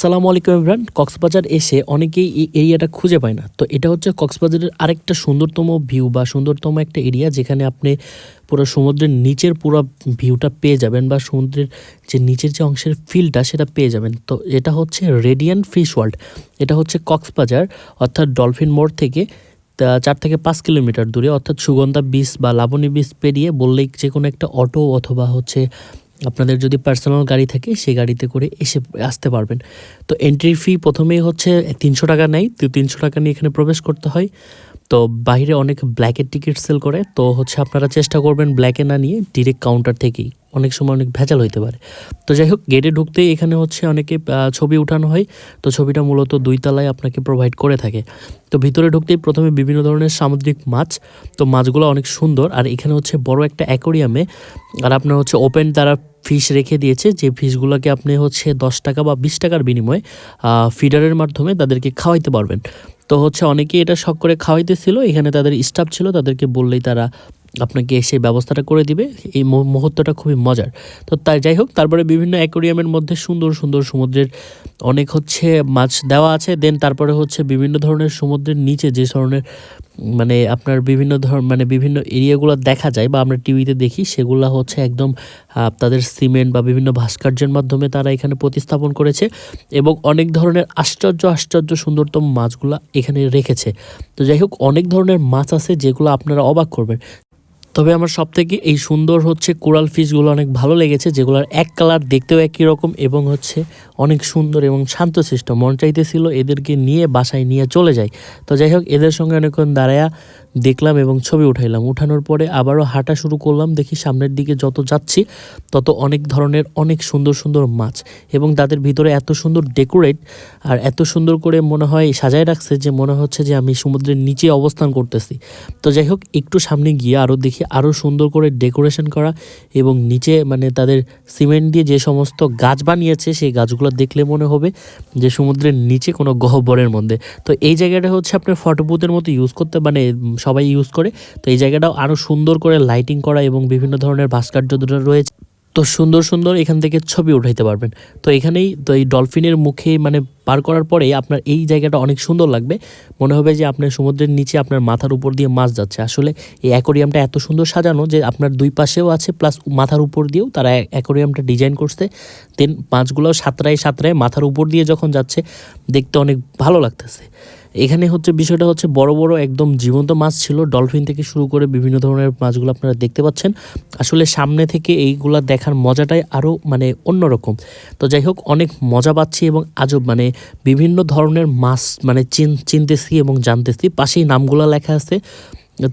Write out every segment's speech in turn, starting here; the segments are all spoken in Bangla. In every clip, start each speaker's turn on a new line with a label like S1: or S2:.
S1: আসসালামু আলাইকুম ইমরান কক্সবাজার এসে অনেকেই এই এরিয়াটা খুঁজে পায় না। তো এটা হচ্ছে কক্সবাজারের আরেকটা সুন্দরতম ভিউ বা সুন্দরতম একটা এরিয়া যেখানে আপনি পুরো সমুদ্রের নিচের পুরো ভিউটা পেয়ে যাবেন বা সমুদ্রের যে নিচের যে অংশের ফিলটা সেটা পেয়ে যাবেন। তো এটা হচ্ছে রেডিয়ান ফিশ ওয়ার্ল্ড এটা হচ্ছে কক্সবাজার, অর্থাৎ ডলফিন মোড় থেকে চার থেকে পাঁচ কিলোমিটার দূরে, অর্থাৎ সুগন্ধা বিচ বা লাবণী বিচ পেরিয়ে বললেই যে কোনো একটা অটো অথবা হচ্ছে আপনাদের যদি পার্সোনাল গাড়ি থাকে, সেই গাড়িতে করে এসে আসতে পারবেন। তো এন্ট্রি ফি প্রথমেই হচ্ছে তিনশো টাকা নেয়। তো তিনশো টাকা নিয়ে এখানে প্রবেশ করতে হয়। তো বাইরে অনেক ব্ল্যাকের টিকিট সেল করে। তো হচ্ছে আপনারা চেষ্টা করবেন ব্ল্যাকে না নিয়ে ডিরেক্ট কাউন্টার থেকেই। অনেক সময় অনেক ভেজাল হইতে পারে। তো যাই হোক গেটে ঢুকতেই এখানে হচ্ছে অনেকে ছবি উঠানো হয়। তো ছবিটা মূলত দুই তলায় আপনাকে প্রোভাইড করে থাকে। তো ভিতরে ঢুকতেই প্রথমে বিভিন্ন ধরনের সামুদ্রিক মাছ। তো মাছগুলো অনেক সুন্দর। আর এখানে হচ্ছে বড় একটা অ্যাকোরিয়ামে আর আপনার হচ্ছে ওপেন তারা ফিশ রেখে দিয়েছে, যে ফিশগুলোকে আপনি হচ্ছে দশ টাকা বা বিশ টাকার বিনিময়ে ফিডারের মাধ্যমে তাদেরকে খাওয়াইতে পারবেন। তো হচ্ছে অনেকেই এটা শখ করে খাওয়াইতেছিল, এখানে তাদের স্টাফ ছিল, তাদেরকে বললেই তারা আপনাকে সেই ব্যবস্থাটা করে দিবে। এই মুহূর্তটা খুবই মজার। তো তাই যাই হোক, তারপরে বিভিন্ন অ্যাকোরিয়ামের মধ্যে সুন্দর সুন্দর সমুদ্রের অনেক হচ্ছে মাছ দেওয়া আছে। দেন তারপরে হচ্ছে বিভিন্ন ধরনের সমুদ্রের নিচে যে ধরনের মানে আপনার বিভিন্ন ধর মানে বিভিন্ন এরিয়াগুলো দেখা যায় বা আমরা টিভিতে দেখি, সেগুলো হচ্ছে একদম তাদের সিমেন্ট বা বিভিন্ন ভাস্কর্যের মাধ্যমে তারা এখানে প্রতিস্থাপন করেছে এবং অনেক ধরনের আশ্চর্য আশ্চর্য সুন্দরতম মাছগুলো এখানে রেখেছে। তো যাই হোক, অনেক ধরনের মাছ আছে যেগুলো আপনারা অবাক করবেন। তবে আমার সব থেকে এই সুন্দর হচ্ছে কোরাল ফিশগুলো অনেক ভালো লেগেছে, যেগুলোর এক কালার দেখতেও একই রকম এবং হচ্ছে অনেক সুন্দর এবং শান্তশিষ্ট মন চাইতেছিল এদেরকে নিয়ে বাসায় নিয়ে চলে যায় তো যাই হোক, এদের সঙ্গে অনেকক্ষণ দাঁড়ায়া দেখলাম এবং ছবি উঠাইলাম। উঠানোর পরে আবারও হাঁটা শুরু করলাম। দেখি সামনের দিকে যত যাচ্ছি, তত অনেক ধরনের অনেক সুন্দর সুন্দর মাছ এবং তাদের ভিতরে এত সুন্দর ডেকোরেট আর এত সুন্দর করে মনে হয় সাজায় রাখছে যে মনে হচ্ছে যে আমি সমুদ্রের নিচে অবস্থান করতেছি। তো যাই হোক, একটু সামনে গিয়ে আরও দেখি আরও সুন্দর করে ডেকোরেশন করা এবং নিচে মানে তাদের সিমেন্ট দিয়ে যে সমস্ত গাছ বানিয়েছে, সেই গাছগুলো দেখলে মনে হবে যে সমুদ্রের নিচে কোনো গহ্বরের মধ্যে। তো এই জায়গাটা হচ্ছে আপনার ফটোবুথের মতো ইউজ করতে মানে সবাই ইউজ করে। তো এই জায়গাটাও আরও সুন্দর করে লাইটিং করা এবং বিভিন্ন ধরনের ভাস্কর্য দুটো রয়েছে। তো সুন্দর সুন্দর এখান থেকে ছবি উঠাইতে পারবেন। তো এখানেই তো এই ডলফিনের মুখে মানে পার করার পরে আপনার এই জায়গাটা অনেক সুন্দর লাগবে। মনে হবে যে আপনার সমুদ্রের নিচে আপনার মাথার উপর দিয়ে মাছ যাচ্ছে। আসলে এই অ্যাকোরিয়ামটা এত সুন্দর সাজানো যে আপনার দুই পাশেও আছে প্লাস মাথার উপর দিয়েও তারা অ্যাকোরিয়ামটা ডিজাইন করছে। দেন মাছগুলোও সাঁতরায় সাঁতরায় মাথার উপর দিয়ে যখন যাচ্ছে, দেখতে অনেক ভালো লাগতেছে। এখানে হচ্ছে বিষয়টা হচ্ছে বড় বড় একদম জীবন্ত মাছ ছিল। ডলফিন থেকে শুরু করে বিভিন্ন ধরনের মাছগুলো আপনারা দেখতে পাচ্ছেন। আসলে সামনে থেকে এইগুলা দেখার মজাটাই আরও মানে অন্যরকম। তো যাই হোক, অনেক মজা পাচ্ছি এবং আজব মানে বিভিন্ন ধরনের মাছ মানে চিন, চিনতেছি এবং জানতেছি। পাশেই নামগুলো লেখা আছে।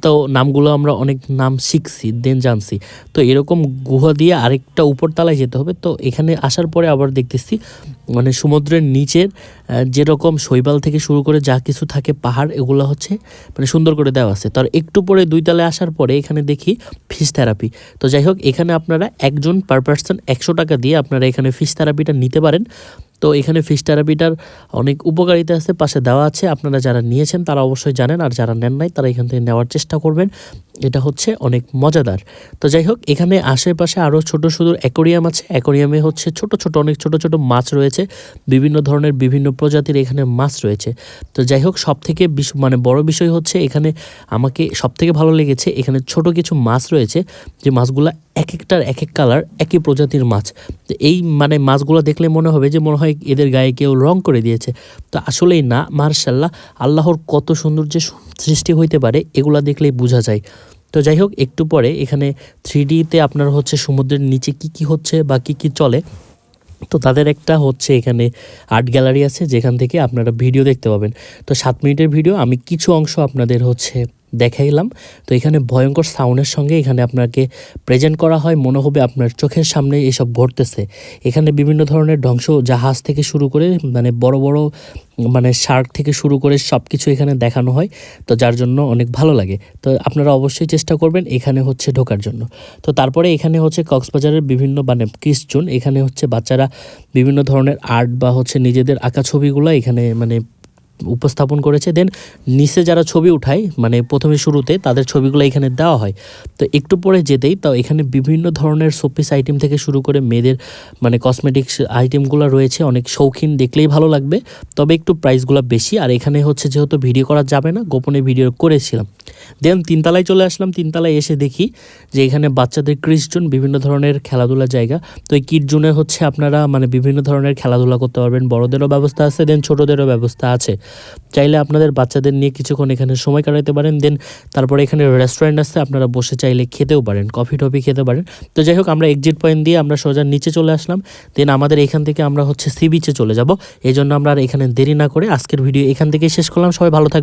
S1: তো নামগুলো আমরা অনেক নাম শিখছি দেন জানছি। তো এরকম গুহা দিয়ে আরেকটা উপর উপরতলায় যেতে হবে। তো এখানে আসার পরে আবার দেখতেছি মানে সমুদ্রের নিচের যেরকম শৈবাল থেকে শুরু করে যা কিছু থাকে পাহাড়, এগুলো হচ্ছে মানে সুন্দর করে দেওয়া আছে। তার একটু পরে দুই তলায় আসার পরে এখানে দেখি ফিশ থেরাপি তো যাই হোক, এখানে আপনারা একজন পার পার্সন একশো টাকা দিয়ে আপনারা এখানে ফিশ থেরাপিটা নিতে পারেন। তো এখানে ফিশ থেরাপিটার অনেক উপকারিতা আছে, পাশে দেওয়া আছে, আপনারা যারা নিয়েছেন তারা অবশ্যই জানেন, আর যারা নেন নাই তারা এখান থেকে নেওয়ার চেষ্টা করবেন। এটা হচ্ছে অনেক মজাদার। তো যাই হোক, এখানে আশেপাশে আরও ছোট ছোট অ্যাকোরিয়াম আছে। অ্যাকোরিয়ামে হচ্ছে ছোট ছোট, অনেক ছোট ছোট মাছ রয়েছে। বিভিন্ন ধরনের বিভিন্ন প্রজাতির এখানে মাছ রয়েছে। তো যাই হোক সব থেকে মানে বড় বিষয় হচ্ছে এখানে আমাকে সব থেকে ভালো লেগেছে, এখানে ছোট কিছু মাছ রয়েছে। যে মাছগুলো এক একটার এক এক কালার একই প্রজাতির মাছ। তো এই মানে মাছগুলো দেখলে মনে হবে যে মনে হয় এদের গায়ে কেউ রং করে দিয়েছে। তো আসলেই না, মার্শাল্লাহ, আল্লাহর কত সুন্দর যে সৃষ্টি হইতে পারে, এগুলা দেখলেই বোঝা যায়। তো যাই হোক, একটু পরে এখানে থ্রি ডিতে আপনার হচ্ছে সমুদ্রের নিচে কি কি হচ্ছে বা কি কি চলে, তো তাদের একটা হচ্ছে এখানে আর্ট গ্যালারি আছে, যেখান থেকে আপনারা ভিডিও দেখতে পাবেন। তো সাত মিনিটের ভিডিও আমি কিছু অংশ আপনাদের হচ্ছে দেখাইলাম। তো এখানে ভয়ঙ্কর সাউন্ডের সঙ্গে এখানে আপনাকে প্রেজেন্ট করা হয়। মনে হবে আপনার চোখের সামনে এসব ঘটতেছে। এখানে বিভিন্ন ধরনের ধ্বংস জাহাজ থেকে শুরু করে মানে বড় বড় মানে শার্ক থেকে শুরু করে সব কিছু এখানে দেখানো হয়। তো যার জন্য অনেক ভালো লাগে। তো আপনারা অবশ্যই চেষ্টা করবেন এখানে হচ্ছে ঢোকার জন্য। তো তারপরে এখানে হচ্ছে কক্সবাজারের বিভিন্ন মানে ক্রিস্টুন এখানে হচ্ছে বাচ্চারা বিভিন্ন ধরনের আর্ট বা হচ্ছে নিজেদের আঁকা ছবিগুলো এখানে মানে উপস্থাপন করেছে দেন নিচে যারা ছবি উঠায় মানে প্রথমে শুরুতে তাদের ছবিগুলো এখানে দেওয়া হয়। তো একটু পরে যেতেই তো এখানে বিভিন্ন ধরনের শোপিস আইটেম থেকে শুরু করে মেয়েদের মানে কসমেটিক্স আইটেমগুলো রয়েছে, অনেক শৌখিন দেখলেই ভালো লাগবে। তবে একটু প্রাইসগুলো বেশি, আর এখানে হচ্ছে যেহেতু ভিডিও করা যাবে না, গোপনে ভিডিও করেছিলাম। দেন তিনতলায় চলে আসলাম, তিনতলায় এসে দেখি যে এখানে বাচ্চাদের ক্রিস বিভিন্ন ধরনের খেলাধুলার জায়গা। তো এই কিড জোনে হচ্ছে আপনারা মানে বিভিন্ন ধরনের খেলাধুলা করতে পারবেন, বড়দেরও ব্যবস্থা আছে দেন ছোটদেরও ব্যবস্থা আছে। চাইলে আপনাদের বাচ্চাদের নিয়ে কিছুক্ষণ এখানে সময় কাটাতে পারেন, দেন তারপরে এখানে রেস্টুরেন্ট আছে, আপনারা বসে চাইলে খেতেও পারেন কফি টফি খেতে পারেন। তো যাই হোক, আমরা এক্সিট পয়েন্ট দিয়ে আমরা সোজা নিচে চলে আসলাম, দেন আমাদের এখান থেকে আমরা হচ্ছে সি বিচে চলে যাব। এই জন্য আমরা আর এখানে দেরি না করে আজকের ভিডিও এখান থেকেই শেষ করলাম। সবাই ভালো থাকবেন।